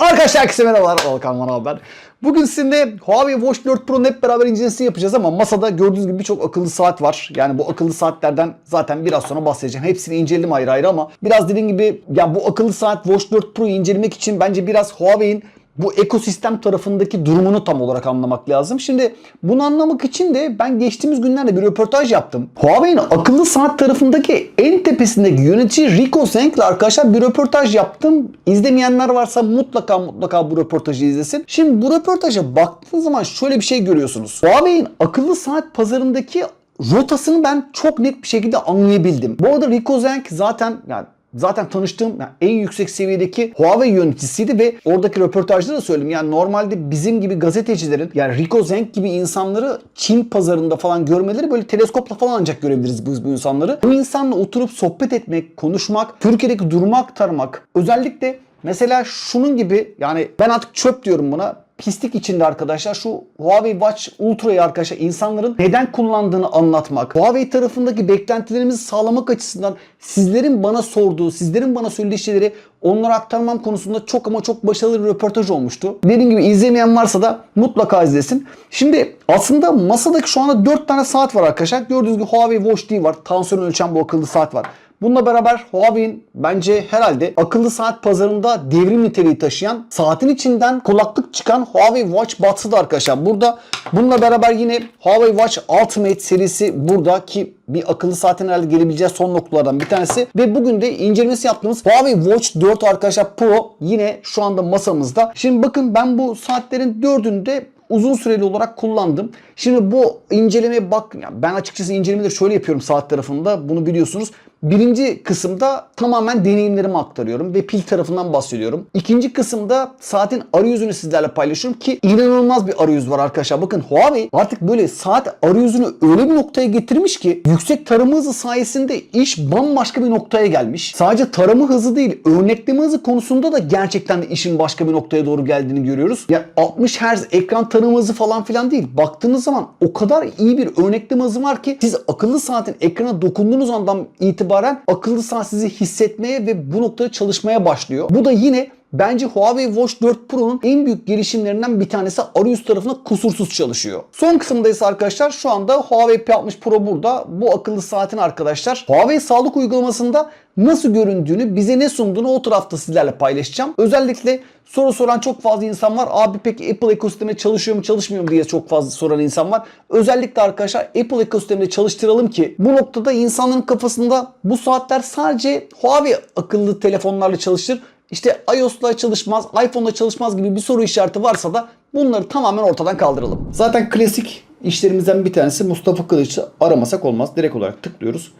Arkadaşlar herkese merhabalar. Volkan Van Haber. Bugün sizinle Huawei Watch 4 Pro'nun hep beraber incelemesini yapacağız ama masada gördüğünüz gibi birçok akıllı saat var. Yani bu akıllı saatlerden zaten biraz sonra bahsedeceğim. Hepsini inceledim ayrı ayrı ama biraz dediğim gibi ya bu akıllı saat Watch 4 Pro'yu incelemek için bence biraz Huawei'in bu ekosistem tarafındaki durumunu tam olarak anlamak lazım. Şimdi bunu anlamak için de ben geçtiğimiz günlerde bir röportaj yaptım. Huawei'nin akıllı saat tarafındaki en tepesindeki yönetici Rico Zheng ile arkadaşlar bir röportaj yaptım. İzlemeyenler varsa mutlaka mutlaka bu röportajı izlesin. Şimdi bu röportaja baktığınız zaman şöyle bir şey görüyorsunuz. Huawei'nin akıllı saat pazarındaki rotasını ben çok net bir şekilde anlayabildim. Bu arada Rico Zheng zaten yani Zaten tanıştığım yani en yüksek seviyedeki Huawei yöneticisiydi ve oradaki röportajda da söyledim. Yani normalde bizim gibi gazetecilerin yani Rico Zheng gibi insanları Çin pazarında falan görmeleri böyle teleskopla falan ancak görebiliriz biz bu insanları. Bu insanla oturup sohbet etmek, konuşmak, Türkiye'deki durumu aktarmak özellikle Mesela şunun gibi yani ben artık çöp diyorum buna pislik içinde arkadaşlar şu Huawei Watch Ultra'yı arkadaşlar insanların neden kullandığını anlatmak, Huawei tarafındaki beklentilerimizi sağlamak açısından sizlerin bana sorduğu, sizlerin bana söylediği şeyleri onlara aktarmam konusunda çok ama çok başarılı bir röportaj olmuştu. Dediğim gibi izlemeyen varsa da mutlaka izlesin. Şimdi aslında masadaki şu anda 4 tane saat var arkadaşlar. Gördüğünüz gibi Huawei Watch D var. Tansiyon ölçen bu akıllı saat var. Bununla beraber Huawei'in bence herhalde akıllı saat pazarında devrim niteliği taşıyan saatin içinden kulaklık çıkan Huawei Watch Buds'ı da arkadaşlar. Burada bununla beraber yine Huawei Watch Ultimate serisi burada ki bir akıllı saatin herhalde gelebileceği son noktalardan bir tanesi. Ve bugün de incelemesi yaptığımız Huawei Watch 4 arkadaşlar Pro yine şu anda masamızda. Şimdi bakın ben bu saatlerin dördünü uzun süreli olarak kullandım. Şimdi bu incelemeye bak ben açıkçası incelemeleri şöyle yapıyorum saat tarafında bunu biliyorsunuz. Birinci kısımda tamamen deneyimlerimi aktarıyorum ve pil tarafından bahsediyorum. İkinci kısımda saatin arayüzünü sizlerle paylaşıyorum ki inanılmaz bir arayüz var arkadaşlar. Bakın Huawei artık böyle saat arayüzünü öyle bir noktaya getirmiş ki yüksek tarama hızı sayesinde iş bambaşka bir noktaya gelmiş. Sadece tarama hızı değil örnekleme hızı konusunda da gerçekten de işin başka bir noktaya doğru geldiğini görüyoruz. Ya 60 Hz ekran tarama hızı falan filan değil. Baktığınız zaman o kadar iyi bir örnekleme hızı var ki siz akıllı saatin ekrana dokunduğunuz andan itibaren akıllı saat sizi hissetmeye ve bu noktada çalışmaya başlıyor. Bu da yine Bence Huawei Watch 4 Pro'nun en büyük gelişimlerinden bir tanesi arayüz tarafına kusursuz çalışıyor. Son kısımdayız arkadaşlar. Şu anda Huawei P60 Pro burada. Bu akıllı saatin arkadaşlar Huawei sağlık uygulamasında nasıl göründüğünü, bize ne sunduğunu o tarafta sizlerle paylaşacağım. Özellikle soru soran çok fazla insan var. Abi peki Apple ekosisteminde çalışıyor mu çalışmıyor mu diye çok fazla soran insan var. Özellikle arkadaşlar Apple ekosisteminde çalıştıralım ki bu noktada insanların kafasında bu saatler sadece Huawei akıllı telefonlarla çalışır. İşte iOS'la çalışmaz, iPhone'la çalışmaz gibi bir soru işareti varsa da bunları tamamen ortadan kaldıralım. Zaten klasik işlerimizden bir tanesi Mustafa Kılıç'ı aramasak olmaz. Direkt olarak tıklıyoruz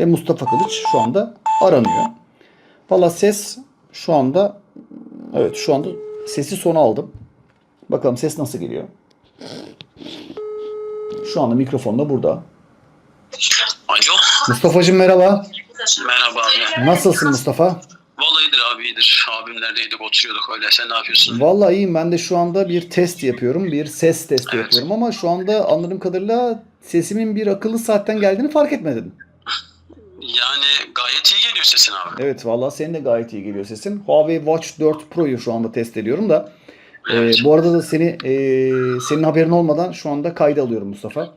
ve Mustafa Kılıç şu anda aranıyor. Valla ses şu anda evet şu anda sesi sona aldım. Bakalım ses nasıl geliyor. Şu anda mikrofon da burada. Alo. Mustafa'cığım merhaba. Merhaba abi. Nasılsın Mustafa? İyidir abi iyidir. Abimlerdeydik oturuyorduk öyle. Sen ne yapıyorsun? Vallahi iyiyim. Ben de şu anda bir test yapıyorum. Bir ses testi Evet. yapıyorum ama şu anda anladığım kadarıyla sesimin bir akıllı saatten geldiğini fark etmedin. Yani gayet iyi geliyor sesin abi. Evet vallahi senin de gayet iyi geliyor sesin. Huawei Watch 4 Pro'yu şu anda test ediyorum da. e, Evet. bu arada da seni e, senin haberin olmadan şu anda kayda alıyorum Mustafa.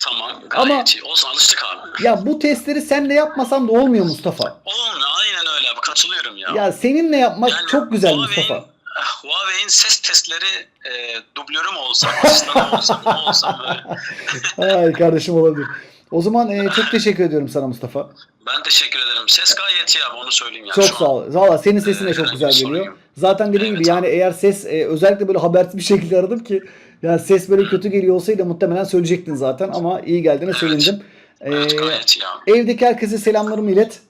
Tamam gayet Ama- iyi. Olsun alıştık abi. Ya bu testleri senle yapmasam da olmuyor Mustafa. Oğlum aynen öyle katılıyorum ya. Ya seninle yapmak Yani çok güzel Huawei'in- Mustafa. eh, Huawei'in ses testleri e, dublörü mü olsam, asistanı mı olsam, ne olsam böyle. Ay kardeşim olabilir. O zaman e, çok teşekkür ediyorum sana Mustafa. Ben teşekkür ederim. Ses gayet iyi abi onu söyleyeyim yani. Çok sağ ol. Valla senin sesin de Ee, çok güzel geliyor. Zaten dediğim Evet gibi yani eğer ses e, özellikle böyle habersiz bir şekilde aradım ki yani ses böyle kötü geliyor olsaydı muhtemelen söyleyecektin zaten ama iyi geldiğine Evet. sevindim. Evet Ee, abi. evdeki herkese selamlarımı ilet.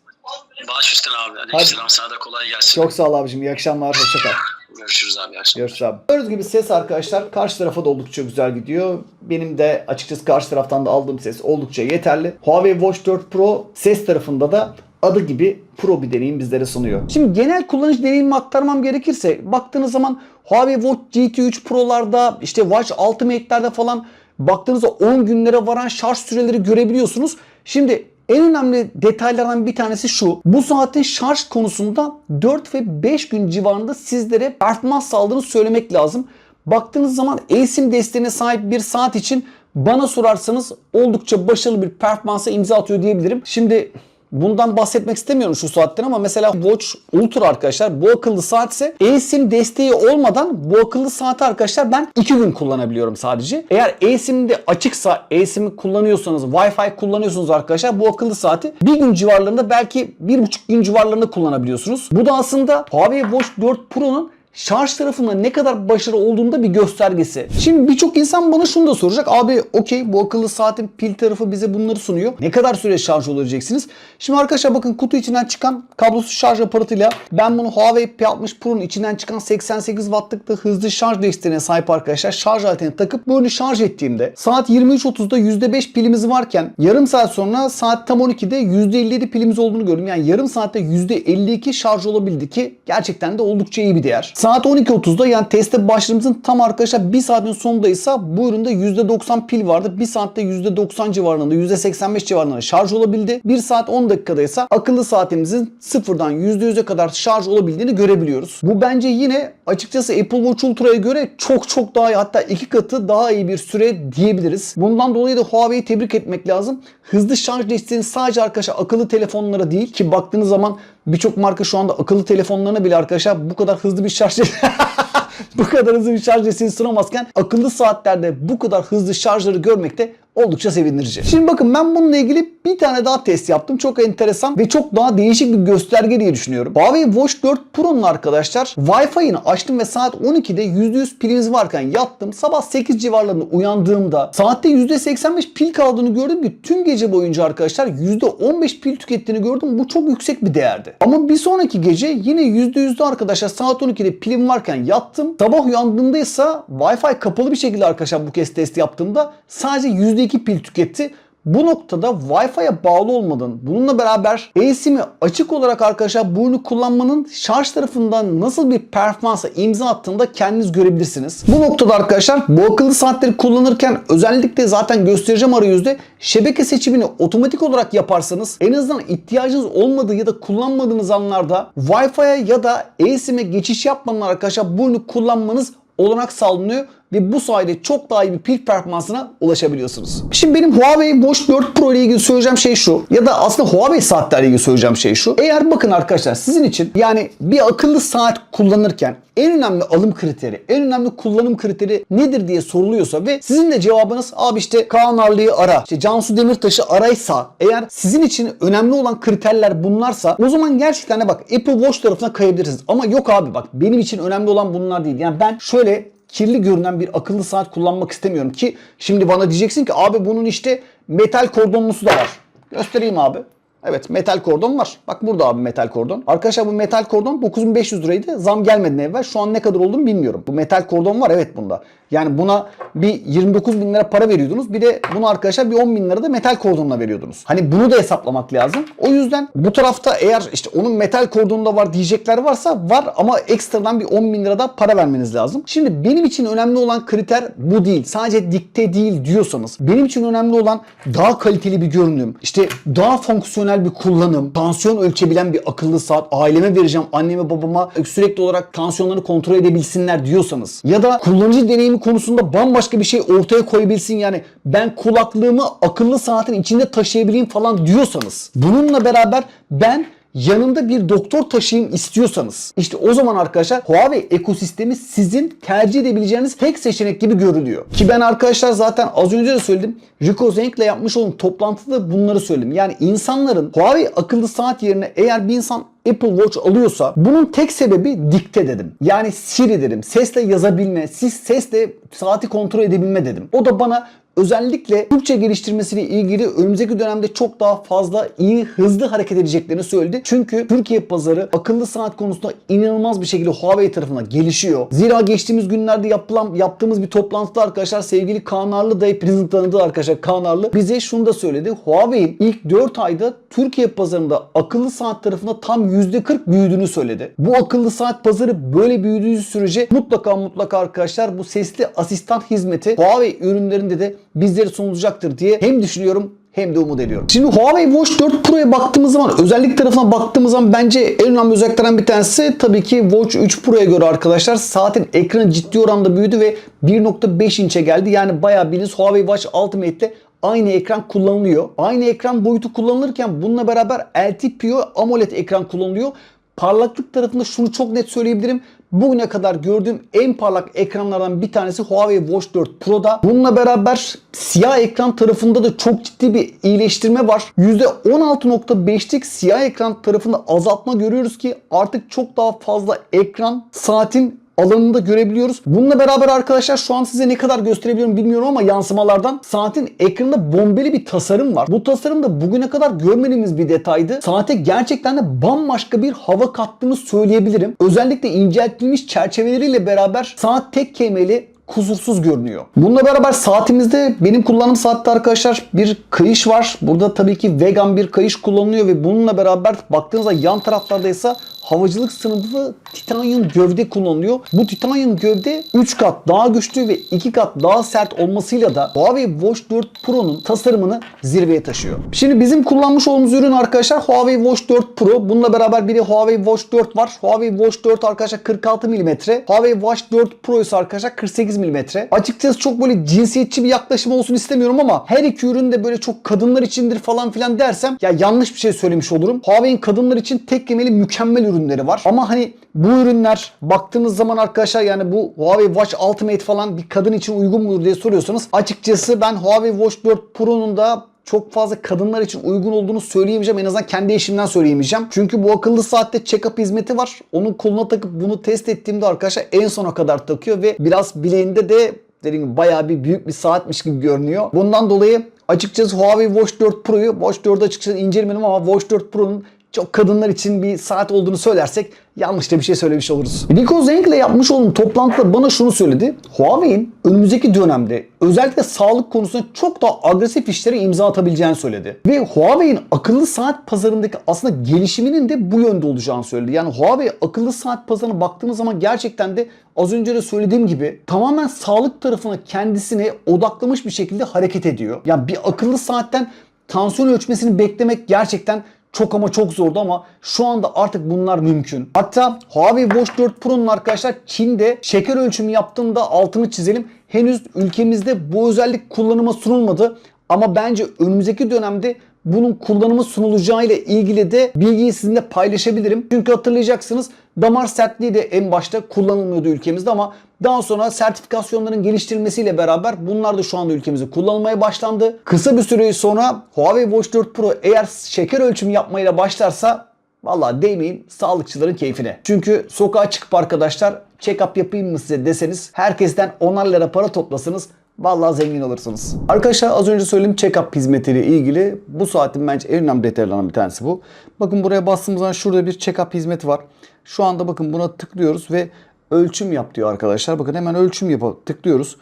Baş üstüne abi. Hadi. Aleykümselam sana da kolay gelsin. Çok sağ ol abicim. İyi akşamlar. Hoşça kal. Görüşürüz abi. akşamlar. Görüşürüz abi. Gördüğünüz gibi ses arkadaşlar karşı tarafa da oldukça güzel gidiyor. Benim de açıkçası karşı taraftan da aldığım ses oldukça yeterli. Huawei Watch 4 Pro ses tarafında da adı gibi pro bir deneyim bizlere sunuyor. Şimdi genel kullanıcı deneyimimi aktarmam gerekirse baktığınız zaman Huawei Watch GT3 Pro'larda işte Watch Ultimate'lerde falan baktığınızda 10 günlere varan şarj süreleri görebiliyorsunuz. Şimdi en önemli detaylardan bir tanesi şu. Bu saatin şarj konusunda 4 ve 5 gün civarında sizlere performans sağladığını söylemek lazım. Baktığınız zaman eSIM desteğine sahip bir saat için bana sorarsanız oldukça başarılı bir performansa imza atıyor diyebilirim. Şimdi Bundan bahsetmek istemiyorum şu saatten ama mesela Watch Ultra arkadaşlar bu akıllı saat ise eSIM desteği olmadan bu akıllı saati arkadaşlar ben 2 gün kullanabiliyorum sadece. Eğer eSIM de açıksa eSIM'i kullanıyorsanız Wi-Fi kullanıyorsunuz arkadaşlar bu akıllı saati bir gün civarlarında belki 1,5 gün civarlarında kullanabiliyorsunuz. Bu da aslında Huawei Watch 4 Pro'nun şarj tarafında ne kadar başarılı olduğunda bir göstergesi. Şimdi birçok insan bana şunu da soracak. Abi okey bu akıllı saatin pil tarafı bize bunları sunuyor. Ne kadar süre şarj olacaksınız? Şimdi arkadaşlar bakın kutu içinden çıkan kablosuz şarj aparatıyla ben bunu Huawei P60 Pro'nun içinden çıkan 88 wattlık da hızlı şarj desteğine sahip arkadaşlar şarj aletine takıp böyle şarj ettiğimde saat 23.30'da %5 pilimiz varken yarım saat sonra saat tam 12'de %57 pilimiz olduğunu gördüm. Yani yarım saatte %52 şarj olabildi ki gerçekten de oldukça iyi bir değer. Saat 12.30'da yani teste başladığımızın tam arkadaşlar bir saatin sonundaysa bu üründe %90 pil vardı. Bir saatte %90 civarında %85 civarında şarj olabildi. 1 saat 10 dakikadaysa akıllı saatimizin sıfırdan %100'e kadar şarj olabildiğini görebiliyoruz. Bu bence yine açıkçası Apple Watch Ultra'ya göre çok çok daha iyi hatta iki katı daha iyi bir süre diyebiliriz. Bundan dolayı da Huawei'yi tebrik etmek lazım. Hızlı şarj desteğini sadece arkadaşlar akıllı telefonlara değil ki baktığınız zaman birçok marka şu anda akıllı telefonlarına bile arkadaşlar bu kadar hızlı bir şarj bu kadar hızlı bir şarj desteği sunamazken akıllı saatlerde bu kadar hızlı şarjları görmek de oldukça sevindirici. Şimdi bakın ben bununla ilgili bir tane daha test yaptım. Çok enteresan ve çok daha değişik bir gösterge diye düşünüyorum. Huawei Watch 4 Pro'nun arkadaşlar Wi-Fi'ini açtım ve saat 12'de %100 pilimiz varken yattım. Sabah 8 civarlarında uyandığımda saatte %85 pil kaldığını gördüm ki tüm gece boyunca arkadaşlar %15 pil tükettiğini gördüm. Bu çok yüksek bir değerdi. Ama bir sonraki gece yine %100'de arkadaşlar saat 12'de pilim varken yattım. Sabah uyandığımda ise Wi-Fi kapalı bir şekilde arkadaşlar bu kez test yaptığımda sadece %2 pil tüketti. Bu noktada Wi-Fi'ye bağlı olmadığın, bununla beraber eSIM'i açık olarak arkadaşlar bu ürünü kullanmanın şarj tarafından nasıl bir performansa imza attığını da kendiniz görebilirsiniz. Bu noktada arkadaşlar bu akıllı saatleri kullanırken özellikle zaten göstereceğim arayüzde şebeke seçimini otomatik olarak yaparsanız en azından ihtiyacınız olmadığı ya da kullanmadığınız anlarda Wi-Fi'ye ya da eSIM'e geçiş yapmadan arkadaşlar bu ürünü kullanmanız olanak sağlanıyor ve bu sayede çok daha iyi bir pil performansına ulaşabiliyorsunuz. Şimdi benim Huawei Watch 4 Pro ile ilgili söyleyeceğim şey şu ya da aslında Huawei saatlerle ilgili söyleyeceğim şey şu. Eğer bakın arkadaşlar sizin için yani bir akıllı saat kullanırken en önemli alım kriteri, en önemli kullanım kriteri nedir diye soruluyorsa ve sizin de cevabınız abi işte Kaan Arlı'yı ara, işte Cansu Demirtaş'ı araysa eğer sizin için önemli olan kriterler bunlarsa o zaman gerçekten de bak Apple Watch tarafına kayabilirsiniz. Ama yok abi bak benim için önemli olan bunlar değil. Yani ben şöyle kirli görünen bir akıllı saat kullanmak istemiyorum ki şimdi bana diyeceksin ki abi bunun işte metal kordonlusu da var. Göstereyim abi. Evet metal kordon var. Bak burada abi metal kordon. Arkadaşlar bu metal kordon 9500 liraydı. Zam gelmeden evvel. Şu an ne kadar olduğunu bilmiyorum. Bu metal kordon var evet bunda. Yani buna bir 29 bin lira para veriyordunuz. Bir de bunu arkadaşlar bir 10 bin lira da metal kordonla veriyordunuz. Hani bunu da hesaplamak lazım. O yüzden bu tarafta eğer işte onun metal kordonunda var diyecekler varsa var ama ekstradan bir 10 bin lira da para vermeniz lazım. Şimdi benim için önemli olan kriter bu değil. Sadece dikte değil diyorsanız benim için önemli olan daha kaliteli bir görünüm, işte daha fonksiyonel bir kullanım, tansiyon ölçebilen bir akıllı saat, aileme vereceğim, anneme babama sürekli olarak tansiyonlarını kontrol edebilsinler diyorsanız ya da kullanıcı deneyimi konusunda bambaşka bir şey ortaya koyabilsin yani ben kulaklığımı akıllı saatin içinde taşıyabileyim falan diyorsanız bununla beraber ben yanında bir doktor taşıyın istiyorsanız işte o zaman arkadaşlar Huawei ekosistemi sizin tercih edebileceğiniz tek seçenek gibi görülüyor. Ki ben arkadaşlar zaten az önce de söyledim. Rico Zenk'le yapmış olduğum toplantıda bunları söyledim. Yani insanların Huawei akıllı saat yerine eğer bir insan Apple Watch alıyorsa bunun tek sebebi dikte dedim. Yani Siri dedim. Sesle yazabilme, siz sesle saati kontrol edebilme dedim. O da bana özellikle Türkçe geliştirmesiyle ilgili önümüzdeki dönemde çok daha fazla iyi, hızlı hareket edeceklerini söyledi. Çünkü Türkiye pazarı akıllı saat konusunda inanılmaz bir şekilde Huawei tarafından gelişiyor. Zira geçtiğimiz günlerde yapılan yaptığımız bir toplantıda arkadaşlar sevgili Kaan Arlı da hepinizin tanıdığı arkadaşlar Kaan Arlı bize şunu da söyledi. Huawei'in ilk 4 ayda Türkiye pazarında akıllı saat tarafında tam %40 büyüdüğünü söyledi. Bu akıllı saat pazarı böyle büyüdüğü sürece mutlaka mutlaka arkadaşlar bu sesli asistan hizmeti Huawei ürünlerinde de bizleri sunulacaktır diye hem düşünüyorum hem de umut ediyorum. Şimdi Huawei Watch 4 Pro'ya baktığımız zaman özellik tarafına baktığımız zaman bence en önemli özelliklerden bir tanesi tabii ki Watch 3 Pro'ya göre arkadaşlar saatin ekranı ciddi oranda büyüdü ve 1.5 inçe geldi. Yani bayağı bildiğiniz Huawei Watch Ultimate'te aynı ekran kullanılıyor. Aynı ekran boyutu kullanılırken bununla beraber LTPO AMOLED ekran kullanılıyor. Parlaklık tarafında şunu çok net söyleyebilirim. Bugüne kadar gördüğüm en parlak ekranlardan bir tanesi Huawei Watch 4 Pro'da. Bununla beraber siyah ekran tarafında da çok ciddi bir iyileştirme var. %16.5'lik siyah ekran tarafında azaltma görüyoruz ki artık çok daha fazla ekran saatin alanında görebiliyoruz. Bununla beraber arkadaşlar şu an size ne kadar gösterebiliyorum bilmiyorum ama yansımalardan saatin ekranında bombeli bir tasarım var. Bu tasarım da bugüne kadar görmediğimiz bir detaydı. Saate gerçekten de bambaşka bir hava kattığını söyleyebilirim. Özellikle inceltilmiş çerçeveleriyle beraber saat tek kemeli kusursuz görünüyor. Bununla beraber saatimizde benim kullandığım saatte arkadaşlar bir kayış var. Burada tabii ki vegan bir kayış kullanılıyor ve bununla beraber baktığınızda yan taraflarda ise havacılık sınıfı titanyum gövde kullanılıyor. Bu titanyum gövde 3 kat daha güçlü ve 2 kat daha sert olmasıyla da Huawei Watch 4 Pro'nun tasarımını zirveye taşıyor. Şimdi bizim kullanmış olduğumuz ürün arkadaşlar Huawei Watch 4 Pro. Bununla beraber bir de Huawei Watch 4 var. Huawei Watch 4 arkadaşlar 46 mm. Huawei Watch 4 Pro ise arkadaşlar 48 mm. Açıkçası çok böyle cinsiyetçi bir yaklaşım olsun istemiyorum ama her iki ürün de böyle çok kadınlar içindir falan filan dersem ya yanlış bir şey söylemiş olurum. Huawei'in kadınlar için tek kemeli mükemmel ürünleri var. Ama hani bu ürünler baktığınız zaman arkadaşlar yani bu Huawei Watch Ultimate falan bir kadın için uygun mudur diye soruyorsanız açıkçası ben Huawei Watch 4 Pro'nun da çok fazla kadınlar için uygun olduğunu söyleyemeyeceğim. En azından kendi eşimden söyleyemeyeceğim. Çünkü bu akıllı saatte check-up hizmeti var. Onun koluna takıp bunu test ettiğimde arkadaşlar en sona kadar takıyor ve biraz bileğinde de dediğim gibi bayağı bir büyük bir saatmiş gibi görünüyor. Bundan dolayı açıkçası Huawei Watch 4 Pro'yu Watch 4'ü açıkçası incelemedim ama Watch 4 Pro'nun çok kadınlar için bir saat olduğunu söylersek yanlış da bir şey söylemiş oluruz. Rico Zhang ile yapmış olduğum toplantıda bana şunu söyledi. Huawei'in önümüzdeki dönemde özellikle sağlık konusunda çok daha agresif işlere imza atabileceğini söyledi. Ve Huawei'in akıllı saat pazarındaki aslında gelişiminin de bu yönde olacağını söyledi. Yani Huawei akıllı saat pazarına baktığımız zaman gerçekten de az önce de söylediğim gibi tamamen sağlık tarafına kendisine odaklamış bir şekilde hareket ediyor. Yani bir akıllı saatten tansiyon ölçmesini beklemek gerçekten çok ama çok zordu ama şu anda artık bunlar mümkün. Hatta Huawei Watch 4 Pro'nun arkadaşlar Çin'de şeker ölçümü yaptığında altını çizelim. Henüz ülkemizde bu özellik kullanıma sunulmadı. Ama bence önümüzdeki dönemde bunun kullanımı sunulacağı ile ilgili de bilgiyi sizinle paylaşabilirim. Çünkü hatırlayacaksınız damar sertliği de en başta kullanılmıyordu ülkemizde ama daha sonra sertifikasyonların geliştirilmesiyle beraber bunlar da şu anda ülkemizde kullanılmaya başlandı. Kısa bir süre sonra Huawei Watch 4 Pro eğer şeker ölçümü yapmayla başlarsa Vallahi değmeyin sağlıkçıların keyfine. Çünkü sokağa çıkıp arkadaşlar check-up yapayım mı size deseniz herkesten onar lira para toplasanız Vallahi zengin olursunuz. Arkadaşlar az önce söylediğim check-up hizmetiyle ilgili bu saatin bence en önemli detaylarından bir tanesi bu. Bakın buraya bastığımız zaman şurada bir check-up hizmeti var. Şu anda bakın buna tıklıyoruz ve ölçüm yap diyor arkadaşlar. Bakın hemen ölçüm yapa tıklıyoruz.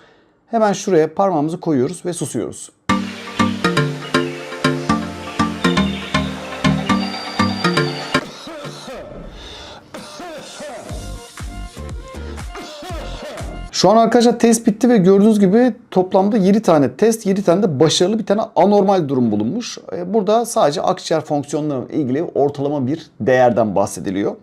Hemen şuraya parmağımızı koyuyoruz ve susuyoruz. Şu an arkadaşlar test bitti ve gördüğünüz gibi toplamda 7 tane test, 7 tane de başarılı bir tane anormal durum bulunmuş. E, Burada sadece akciğer fonksiyonlarıyla ilgili ortalama bir değerden bahsediliyor.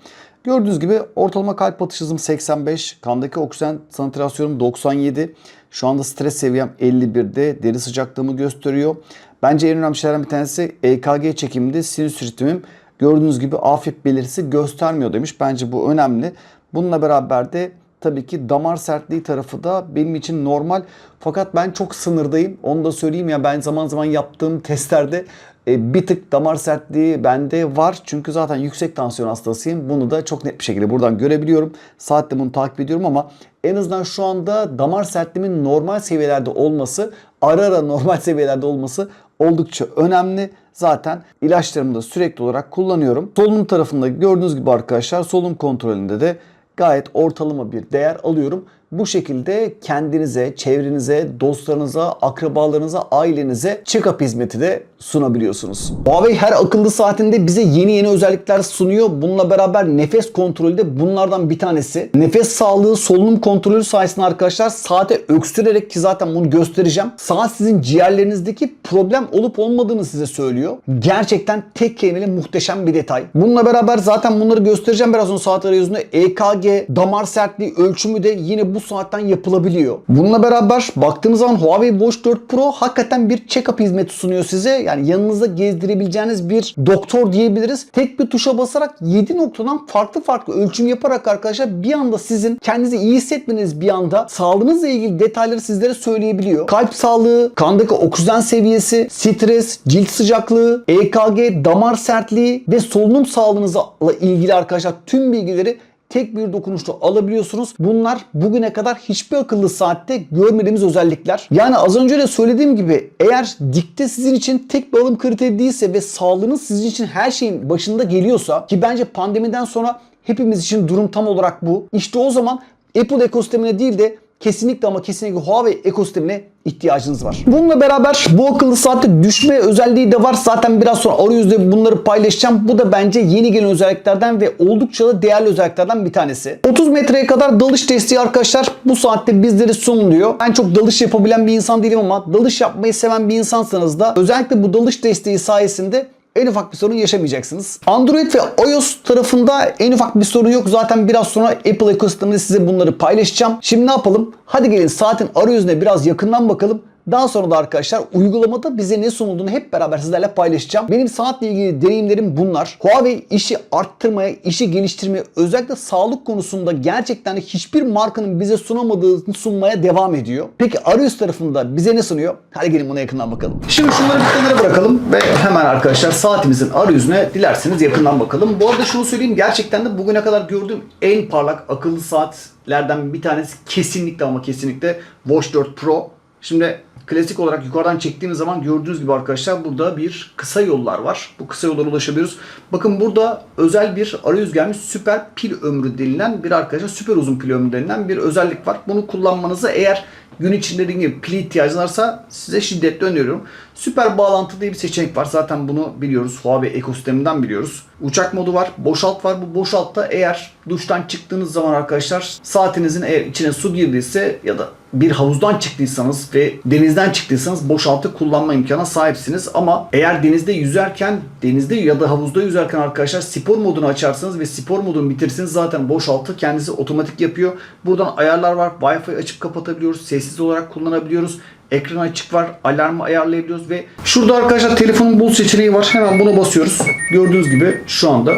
Gördüğünüz gibi ortalama kalp atış hızım 85, kandaki oksijen santrasyonum 97. Şu anda stres seviyem 51'de, deri sıcaklığımı gösteriyor. Bence en önemli şeylerden bir tanesi EKG çekiminde sinüs ritmim gördüğünüz gibi afet belirtisi göstermiyor demiş. Bence bu önemli. Bununla beraber de tabii ki damar sertliği tarafı da benim için normal. Fakat ben çok sınırdayım. Onu da söyleyeyim ya ben zaman zaman yaptığım testlerde e, bir tık damar sertliği bende var. Çünkü zaten yüksek tansiyon hastasıyım. Bunu da çok net bir şekilde buradan görebiliyorum. Saatte bunu takip ediyorum ama en azından şu anda damar sertliğimin normal seviyelerde olması, ara ara normal seviyelerde olması oldukça önemli. Zaten ilaçlarımı da sürekli olarak kullanıyorum. Solunum tarafında gördüğünüz gibi arkadaşlar solunum kontrolünde de gayet ortalama bir değer alıyorum. Bu şekilde kendinize, çevrenize, dostlarınıza, akrabalarınıza, ailenize check-up hizmeti de sunabiliyorsunuz. Huawei her akıllı saatinde bize yeni yeni özellikler sunuyor. Bununla beraber nefes kontrolü de bunlardan bir tanesi. Nefes sağlığı, solunum kontrolü sayesinde arkadaşlar saate öksürerek ki zaten bunu göstereceğim. Saat sizin ciğerlerinizdeki problem olup olmadığını size söylüyor. Gerçekten tek kelimeyle muhteşem bir detay. Bununla beraber zaten bunları göstereceğim biraz sonra saat arayüzünde. EKG, damar sertliği ölçümü de yine bu saatten yapılabiliyor. Bununla beraber baktığımız zaman Huawei Watch 4 Pro hakikaten bir check-up hizmeti sunuyor size. Yani yanınızda gezdirebileceğiniz bir doktor diyebiliriz. Tek bir tuşa basarak 7 noktadan farklı farklı ölçüm yaparak arkadaşlar bir anda sizin kendinizi iyi hissetmeniz bir anda sağlığınızla ilgili detayları sizlere söyleyebiliyor. Kalp sağlığı, kandaki oksijen seviyesi, stres, cilt sıcaklığı, EKG, damar sertliği ve solunum sağlığınızla ilgili arkadaşlar tüm bilgileri tek bir dokunuşla alabiliyorsunuz. Bunlar bugüne kadar hiçbir akıllı saatte görmediğimiz özellikler. Yani az önce de söylediğim gibi eğer dikte sizin için tek bir alım kriteri değilse ve sağlığınız sizin için her şeyin başında geliyorsa ki bence pandemiden sonra hepimiz için durum tam olarak bu. İşte o zaman Apple ekosistemine değil de kesinlikle ama kesinlikle Huawei ekosistemine ihtiyacınız var. Bununla beraber bu akıllı saatte düşme özelliği de var. Zaten biraz sonra arayüzde bunları paylaşacağım. Bu da bence yeni gelen özelliklerden ve oldukça da değerli özelliklerden bir tanesi. 30 metreye kadar dalış desteği arkadaşlar bu saatte bizlere sunuluyor. Ben çok dalış yapabilen bir insan değilim ama dalış yapmayı seven bir insansanız da özellikle bu dalış desteği sayesinde en ufak bir sorun yaşamayacaksınız. Android ve iOS tarafında en ufak bir sorun yok. Zaten biraz sonra Apple ekosisteminde size bunları paylaşacağım. Şimdi ne yapalım? Hadi gelin saatin arayüzüne biraz yakından bakalım. Daha sonra da arkadaşlar uygulamada bize ne sunulduğunu hep beraber sizlerle paylaşacağım. Benim saatle ilgili deneyimlerim bunlar. Huawei işi arttırmaya, işi geliştirmeye, özellikle sağlık konusunda gerçekten hiçbir markanın bize sunamadığını sunmaya devam ediyor. Peki arayüz tarafında bize ne sunuyor? Hadi gelin buna yakından bakalım. Şimdi şunları bir kenara bırakalım ve hemen arkadaşlar saatimizin arayüzüne dilerseniz yakından bakalım. Bu arada şunu söyleyeyim gerçekten de bugüne kadar gördüğüm en parlak akıllı saatlerden bir tanesi kesinlikle ama kesinlikle Watch 4 Pro. Şimdi klasik olarak yukarıdan çektiğimiz zaman gördüğünüz gibi arkadaşlar burada bir kısa yollar var. Bu kısa yollara ulaşabiliyoruz. Bakın burada özel bir arayüz gelmiş. Süper pil ömrü denilen bir arkadaşlar süper uzun pil ömrü denilen bir özellik var. Bunu kullanmanızı eğer gün içinde dediğim gibi pil ihtiyacınız varsa size şiddetle öneriyorum. Süper bağlantı diye bir seçenek var. Zaten bunu biliyoruz. Huawei ekosisteminden biliyoruz. Uçak modu var. Boşalt var. Bu boşaltta eğer duştan çıktığınız zaman arkadaşlar saatinizin eğer içine su girdiyse ya da bir havuzdan çıktıysanız ve denizden çıktıysanız boşaltı kullanma imkanına sahipsiniz. Ama eğer denizde yüzerken, denizde ya da havuzda yüzerken arkadaşlar spor modunu açarsanız ve spor modunu bitirirseniz zaten boşaltı kendisi otomatik yapıyor. Buradan ayarlar var. Wi-Fi açıp kapatabiliyoruz. Sessiz olarak kullanabiliyoruz. Ekran açık var. Alarmı ayarlayabiliyoruz ve şurada arkadaşlar telefonun bul seçeneği var. Hemen buna basıyoruz. Gördüğünüz gibi şu anda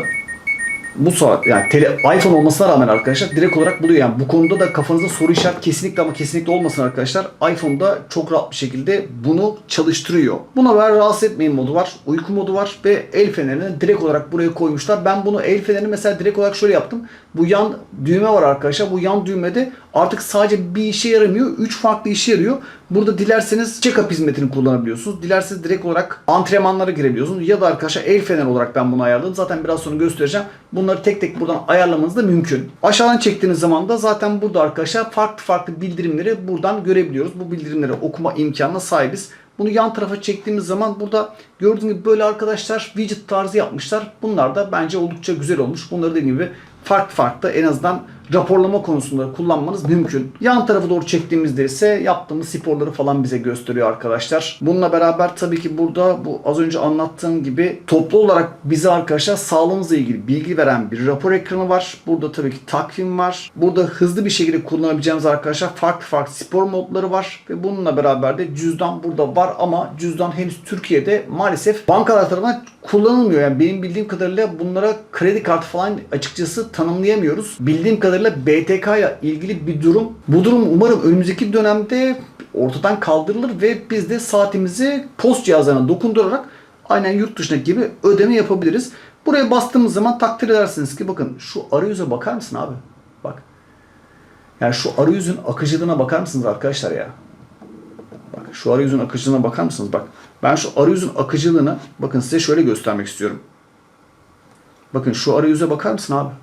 bu saat yani tele, iPhone olmasına rağmen arkadaşlar direkt olarak buluyor. Yani bu konuda da kafanızda soru işareti kesinlikle ama kesinlikle olmasın arkadaşlar. iPhone'da çok rahat bir şekilde bunu çalıştırıyor. Buna ver rahatsız etmeyin modu var. Uyku modu var ve el fenerini direkt olarak buraya koymuşlar. Ben bunu el fenerini mesela direkt olarak şöyle yaptım. Bu yan düğme var arkadaşlar. Bu yan düğmede artık sadece bir işe yaramıyor. 3 farklı işe yarıyor. Burada dilerseniz check-up hizmetini kullanabiliyorsunuz. Dilerseniz direkt olarak antrenmanlara girebiliyorsunuz. Ya da arkadaşlar el feneri olarak ben bunu ayarladım. Zaten biraz sonra göstereceğim. Bunları tek tek buradan ayarlamanız da mümkün. Aşağıdan çektiğiniz zaman da zaten burada arkadaşlar farklı farklı bildirimleri buradan görebiliyoruz. Bu bildirimleri okuma imkanına sahibiz. Bunu yan tarafa çektiğimiz zaman burada gördüğünüz gibi böyle arkadaşlar widget tarzı yapmışlar. Bunlar da bence oldukça güzel olmuş. Bunları dediğim gibi farklı farklı en azından raporlama konusunda kullanmanız mümkün. Yan tarafa doğru çektiğimizde ise yaptığımız sporları falan bize gösteriyor arkadaşlar. Bununla beraber tabii ki burada bu az önce anlattığım gibi toplu olarak bize arkadaşlar sağlığımızla ilgili bilgi veren bir rapor ekranı var. Burada tabii ki takvim var. Burada hızlı bir şekilde kullanabileceğimiz arkadaşlar farklı farklı spor modları var ve bununla beraber de cüzdan burada var ama cüzdan henüz Türkiye'de maalesef bankalar tarafından kullanılmıyor. Yani benim bildiğim kadarıyla bunlara kredi kartı falan açıkçası tanımlayamıyoruz. Bildiğim kadarıyla BTK ile ilgili bir durum. Bu durum umarım önümüzdeki dönemde ortadan kaldırılır ve biz de saatimizi post cihazlarına dokundurarak aynen yurt dışındaki gibi ödeme yapabiliriz. Buraya bastığımız zaman takdir edersiniz ki bakın şu arayüze bakar mısın abi? Bak. Yani şu arayüzün akıcılığına bakar mısınız arkadaşlar ya? Bak şu arayüzün akıcılığına bakar mısınız? Bak ben şu arayüzün akıcılığını bakın size şöyle göstermek istiyorum. Bakın şu arayüze bakar mısın abi?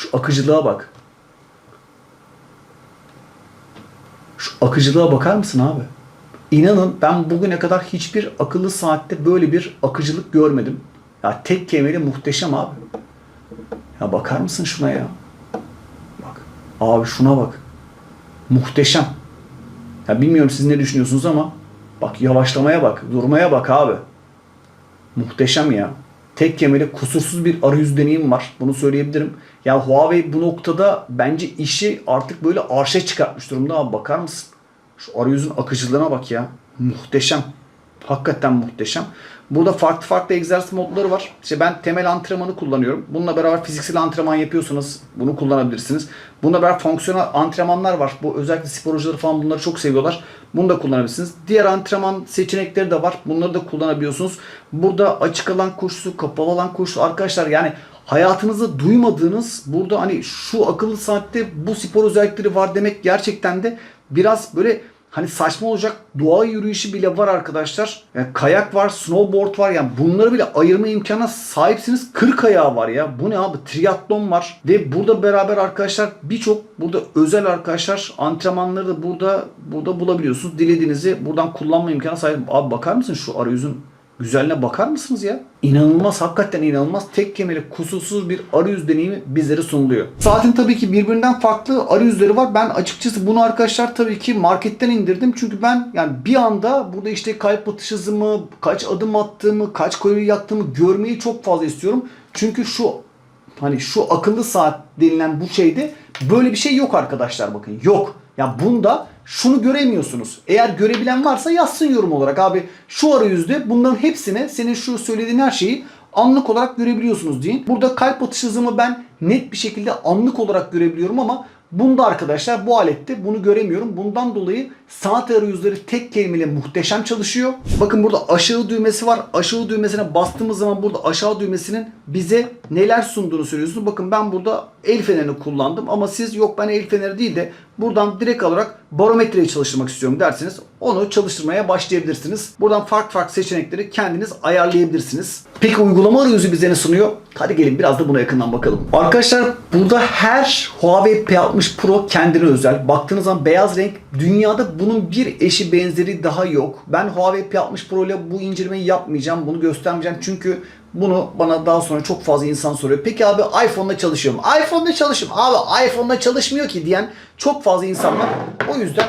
Şu akıcılığa bak. Şu akıcılığa bakar mısın abi? İnanın ben bugüne kadar hiçbir akıllı saatte böyle bir akıcılık görmedim. Ya tek kemeri muhteşem abi. Ya bakar mısın şuna ya? Bak. Abi şuna bak. Muhteşem. Ya bilmiyorum siz ne düşünüyorsunuz ama bak yavaşlamaya bak, durmaya bak abi. Muhteşem ya. Tek kemeri kusursuz bir arayüz deneyim var. Bunu söyleyebilirim. Ya Huawei bu noktada bence işi artık böyle arşa çıkartmış durumda abi. Bakar mısın? Şu arayüzün akıcılığına bak ya. Muhteşem. Hakikaten muhteşem. Burada farklı farklı egzersiz modları var. İşte ben temel antrenmanı kullanıyorum. Bununla beraber fiziksel antrenman yapıyorsanız bunu kullanabilirsiniz. Bununla beraber fonksiyonel antrenmanlar var. Bu özellikle sporcuları falan bunları çok seviyorlar. Bunu da kullanabilirsiniz. Diğer antrenman seçenekleri de var. Bunları da kullanabiliyorsunuz. Burada açık alan koşusu, kapalı alan koşusu arkadaşlar yani hayatınızda duymadığınız burada hani şu akıllı saatte bu spor özellikleri var demek gerçekten de biraz böyle hani saçma olacak doğa yürüyüşü bile var arkadaşlar. Yani kayak var, snowboard var. Yani bunları bile ayırma imkanına sahipsiniz. 40 ayağı var ya. Bu ne abi? Triatlon var. Ve burada beraber arkadaşlar birçok burada özel arkadaşlar antrenmanları da burada burada bulabiliyorsunuz. Dilediğinizi buradan kullanma imkanına sahip. Abi bakar mısın şu arayüzün güzelliğine bakar mısınız ya? İnanılmaz, hakikaten inanılmaz. Tek kemeri kusursuz bir arayüz deneyimi bizlere sunuluyor. Saatin tabii ki birbirinden farklı arayüzleri var. Ben açıkçası bunu arkadaşlar tabii ki marketten indirdim. Çünkü ben yani bir anda burada işte kalp atış hızımı, kaç adım attığımı, kaç kalori yaktığımı görmeyi çok fazla istiyorum. Çünkü şu hani şu akıllı saat denilen bu şeyde böyle bir şey yok arkadaşlar bakın. Yok. Ya bunda şunu göremiyorsunuz. Eğer görebilen varsa yazsın yorum olarak abi şu arayüzde bunların hepsini senin şu söylediğin her şeyi anlık olarak görebiliyorsunuz deyin. Burada kalp atış hızımı ben net bir şekilde anlık olarak görebiliyorum ama Bunda arkadaşlar bu alette bunu göremiyorum. Bundan dolayı saat arayüzleri tek kelimeyle muhteşem çalışıyor. Bakın burada aşağı düğmesi var. Aşağı düğmesine bastığımız zaman burada aşağı düğmesinin bize neler sunduğunu söylüyorsunuz. Bakın ben burada el fenerini kullandım ama siz yok ben el feneri değil de buradan direkt olarak barometreyi çalıştırmak istiyorum derseniz onu çalıştırmaya başlayabilirsiniz. Buradan farklı farklı seçenekleri kendiniz ayarlayabilirsiniz. Peki uygulama arayüzü bize ne sunuyor? Hadi gelin biraz da buna yakından bakalım. Arkadaşlar burada her Huawei P60 Pro kendine özel. Baktığınız zaman beyaz renk dünyada bunun bir eşi benzeri daha yok. Ben Huawei P60 Pro ile bu incelemeyi yapmayacağım. Bunu göstermeyeceğim çünkü bunu bana daha sonra çok fazla insan soruyor. Peki abi iPhone'da çalışıyor mu? iPhone'da çalışıyorum. Abi iPhone'da çalışmıyor ki diyen çok fazla insan var. O yüzden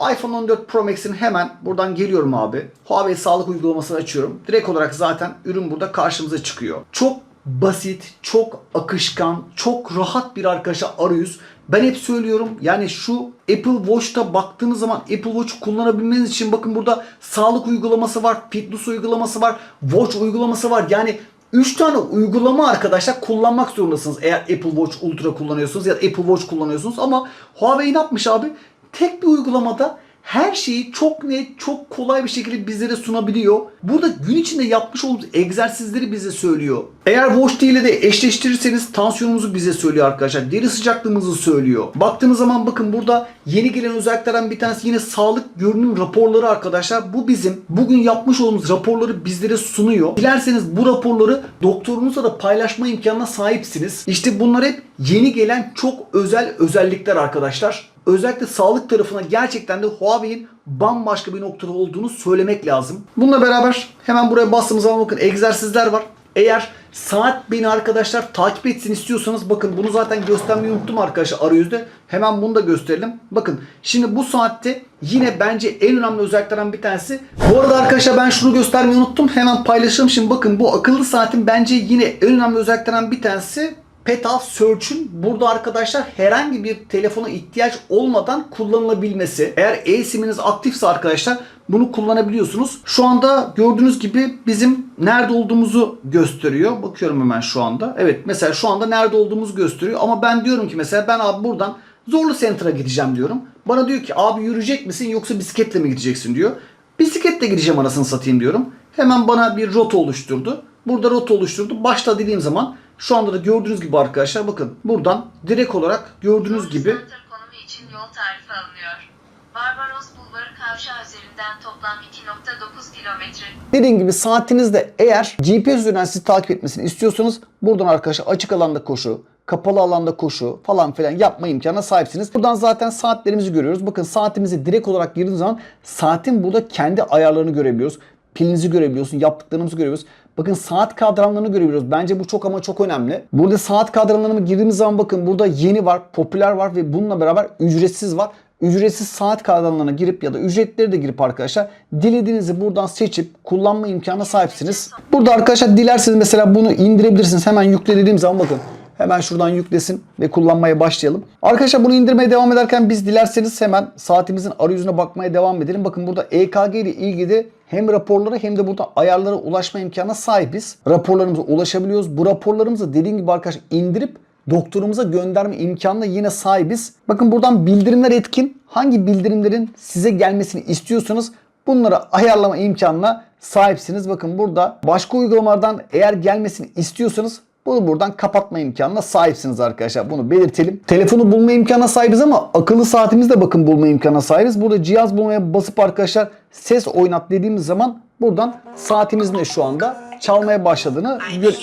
iPhone 14 Pro Max'in hemen buradan geliyorum abi. Huawei sağlık uygulamasını açıyorum. Direkt olarak zaten ürün burada karşımıza çıkıyor. Çok basit, çok akışkan, çok rahat bir arkadaşa arayüz. Ben hep söylüyorum yani şu Apple Watch'ta baktığınız zaman Apple Watch kullanabilmeniz için bakın burada sağlık uygulaması var, fitness uygulaması var, Watch uygulaması var. Yani 3 tane uygulama arkadaşlar kullanmak zorundasınız. Eğer Apple Watch Ultra kullanıyorsunuz ya da Apple Watch kullanıyorsunuz ama Huawei ne yapmış abi? Tek bir uygulamada her şeyi çok net, çok kolay bir şekilde bizlere sunabiliyor. Burada gün içinde yapmış olduğumuz egzersizleri bize söylüyor. Eğer Watch ile de eşleştirirseniz tansiyonunuzu bize söylüyor arkadaşlar. Deri sıcaklığımızı söylüyor. Baktığınız zaman bakın burada yeni gelen özelliklerden bir tanesi yine sağlık görünüm raporları arkadaşlar. Bu bizim bugün yapmış olduğumuz raporları bizlere sunuyor. Dilerseniz bu raporları doktorunuzla da paylaşma imkanına sahipsiniz. İşte bunlar hep yeni gelen çok özel özellikler arkadaşlar özellikle sağlık tarafına gerçekten de Huawei'in bambaşka bir noktada olduğunu söylemek lazım. Bununla beraber hemen buraya bastığımız zaman bakın egzersizler var. Eğer saat beni arkadaşlar takip etsin istiyorsanız bakın bunu zaten göstermeyi unuttum arkadaşlar arayüzde. Hemen bunu da gösterelim. Bakın şimdi bu saatte yine bence en önemli özelliklerden bir tanesi. Bu arada arkadaşlar ben şunu göstermeyi unuttum. Hemen paylaşalım. Şimdi bakın bu akıllı saatin bence yine en önemli özelliklerden bir tanesi Petal Search'ün burada arkadaşlar herhangi bir telefona ihtiyaç olmadan kullanılabilmesi. Eğer eSIM'iniz aktifse arkadaşlar bunu kullanabiliyorsunuz. Şu anda gördüğünüz gibi bizim nerede olduğumuzu gösteriyor. Bakıyorum hemen şu anda. Evet mesela şu anda nerede olduğumuzu gösteriyor. Ama ben diyorum ki mesela ben abi buradan Zorlu Center'a gideceğim diyorum. Bana diyor ki abi yürüyecek misin yoksa bisikletle mi gideceksin diyor. Bisikletle gideceğim anasını satayım diyorum. Hemen bana bir rota oluşturdu. Burada rota oluşturdu. Başla dediğim zaman şu anda da gördüğünüz gibi arkadaşlar bakın buradan direkt olarak gördüğünüz gibi Center konumu için yol tarifi alınıyor. Barbaros Bulvarı kavşağı üzerinden toplam 2.9 kilometre. Dediğim gibi saatinizde eğer GPS üzerinden sizi takip etmesini istiyorsanız buradan arkadaşlar açık alanda koşu, kapalı alanda koşu falan filan yapma imkanına sahipsiniz. Buradan zaten saatlerimizi görüyoruz. Bakın saatimizi direkt olarak girdiğiniz zaman saatin burada kendi ayarlarını görebiliyoruz. Pilinizi görebiliyorsun, yaptıklarımızı görebiliyoruz. Bakın saat kadranlarını görebiliyoruz. Bence bu çok ama çok önemli. Burada saat kadranlarına girdiğimiz zaman bakın burada yeni var, popüler var ve bununla beraber ücretsiz var. Ücretsiz saat kadranlarına girip ya da ücretleri de girip arkadaşlar dilediğinizi buradan seçip kullanma imkanına sahipsiniz. Burada arkadaşlar dilerseniz mesela bunu indirebilirsiniz. Hemen yükle dediğim zaman bakın Hemen şuradan yüklesin ve kullanmaya başlayalım. Arkadaşlar bunu indirmeye devam ederken biz dilerseniz hemen saatimizin arayüzüne bakmaya devam edelim. Bakın burada EKG ile ilgili hem raporlara hem de burada ayarlara ulaşma imkanına sahibiz. Raporlarımıza ulaşabiliyoruz. Bu raporlarımızı dediğim gibi arkadaşlar indirip doktorumuza gönderme imkanına yine sahibiz. Bakın buradan bildirimler etkin. Hangi bildirimlerin size gelmesini istiyorsanız bunları ayarlama imkanına sahipsiniz. Bakın burada başka uygulamalardan eğer gelmesini istiyorsanız bunu buradan kapatma imkanına sahipsiniz arkadaşlar. Bunu belirtelim. Telefonu bulma imkanına sahibiz ama akıllı saatimiz de bakın bulma imkanına sahibiz. Burada cihaz bulmaya basıp arkadaşlar ses oynat dediğimiz zaman buradan saatimizin de şu anda çalmaya başladığını gö-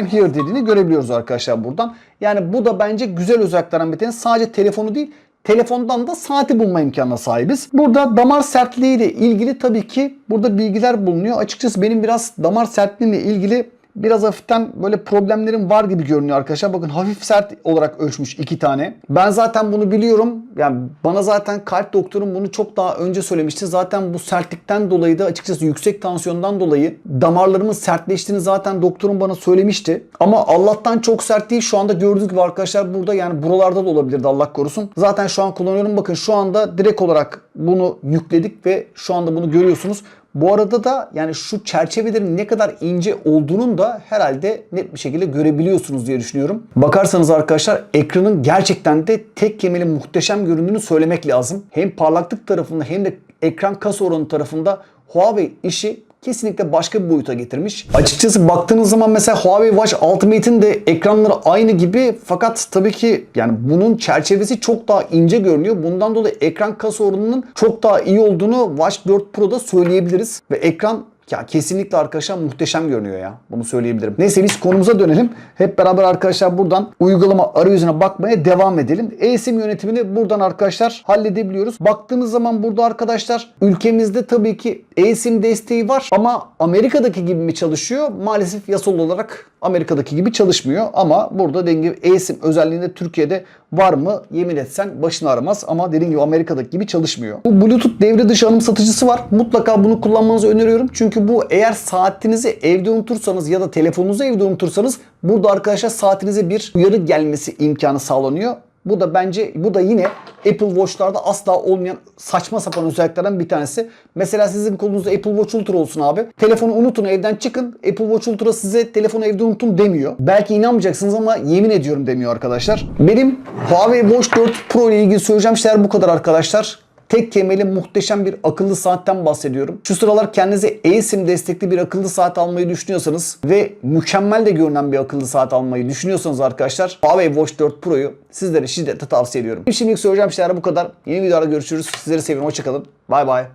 I'm here dediğini görebiliyoruz arkadaşlar buradan. Yani bu da bence güzel özelliklerden bir tanesi. Sadece telefonu değil Telefondan da saati bulma imkanına sahibiz. Burada damar sertliği ile ilgili tabii ki burada bilgiler bulunuyor. Açıkçası benim biraz damar sertliğiyle ilgili biraz hafiften böyle problemlerim var gibi görünüyor arkadaşlar. Bakın hafif sert olarak ölçmüş iki tane. Ben zaten bunu biliyorum. Yani bana zaten kalp doktorum bunu çok daha önce söylemişti. Zaten bu sertlikten dolayı da açıkçası yüksek tansiyondan dolayı damarlarımın sertleştiğini zaten doktorum bana söylemişti. Ama Allah'tan çok sert değil. Şu anda gördüğünüz gibi arkadaşlar burada yani buralarda da olabilirdi Allah korusun. Zaten şu an kullanıyorum. Bakın şu anda direkt olarak bunu yükledik ve şu anda bunu görüyorsunuz. Bu arada da yani şu çerçevelerin ne kadar ince olduğunun da herhalde net bir şekilde görebiliyorsunuz diye düşünüyorum. Bakarsanız arkadaşlar ekranın gerçekten de tek kemeli muhteşem göründüğünü söylemek lazım. Hem parlaklık tarafında hem de ekran kasa oranı tarafında Huawei işi kesinlikle başka bir boyuta getirmiş. Açıkçası baktığınız zaman mesela Huawei Watch Ultimate'in de ekranları aynı gibi fakat tabii ki yani bunun çerçevesi çok daha ince görünüyor. Bundan dolayı ekran kasa oranının çok daha iyi olduğunu Watch 4 Pro'da söyleyebiliriz. Ve ekran ya kesinlikle arkadaşlar muhteşem görünüyor ya. Bunu söyleyebilirim. Neyse biz konumuza dönelim. Hep beraber arkadaşlar buradan uygulama arayüzüne bakmaya devam edelim. eSIM yönetimini buradan arkadaşlar halledebiliyoruz. Baktığımız zaman burada arkadaşlar ülkemizde tabii ki eSIM desteği var ama Amerika'daki gibi mi çalışıyor? Maalesef yasal olarak Amerika'daki gibi çalışmıyor ama burada dediğim gibi eSIM özelliğinde Türkiye'de var mı? Yemin etsen başını aramaz ama dediğim gibi Amerika'daki gibi çalışmıyor. Bu Bluetooth devre dışı anım satıcısı var. Mutlaka bunu kullanmanızı öneriyorum. Çünkü bu eğer saatinizi evde unutursanız ya da telefonunuzu evde unutursanız burada arkadaşlar saatinize bir uyarı gelmesi imkanı sağlanıyor. Bu da bence bu da yine Apple Watch'larda asla olmayan saçma sapan özelliklerden bir tanesi. Mesela sizin kolunuzda Apple Watch Ultra olsun abi. Telefonu unutun evden çıkın. Apple Watch Ultra size telefonu evde unutun demiyor. Belki inanmayacaksınız ama yemin ediyorum demiyor arkadaşlar. Benim Huawei Watch 4 Pro ile ilgili söyleyeceğim şeyler bu kadar arkadaşlar. Tek kemeli muhteşem bir akıllı saatten bahsediyorum. Şu sıralar kendinize eSIM destekli bir akıllı saat almayı düşünüyorsanız ve mükemmel de görünen bir akıllı saat almayı düşünüyorsanız arkadaşlar Huawei Watch 4 Pro'yu sizlere şiddetle tavsiye ediyorum. Şimdilik söyleyeceğim şeyler bu kadar. Yeni videolarda görüşürüz. Sizleri seviyorum. Hoşçakalın. Bay bay.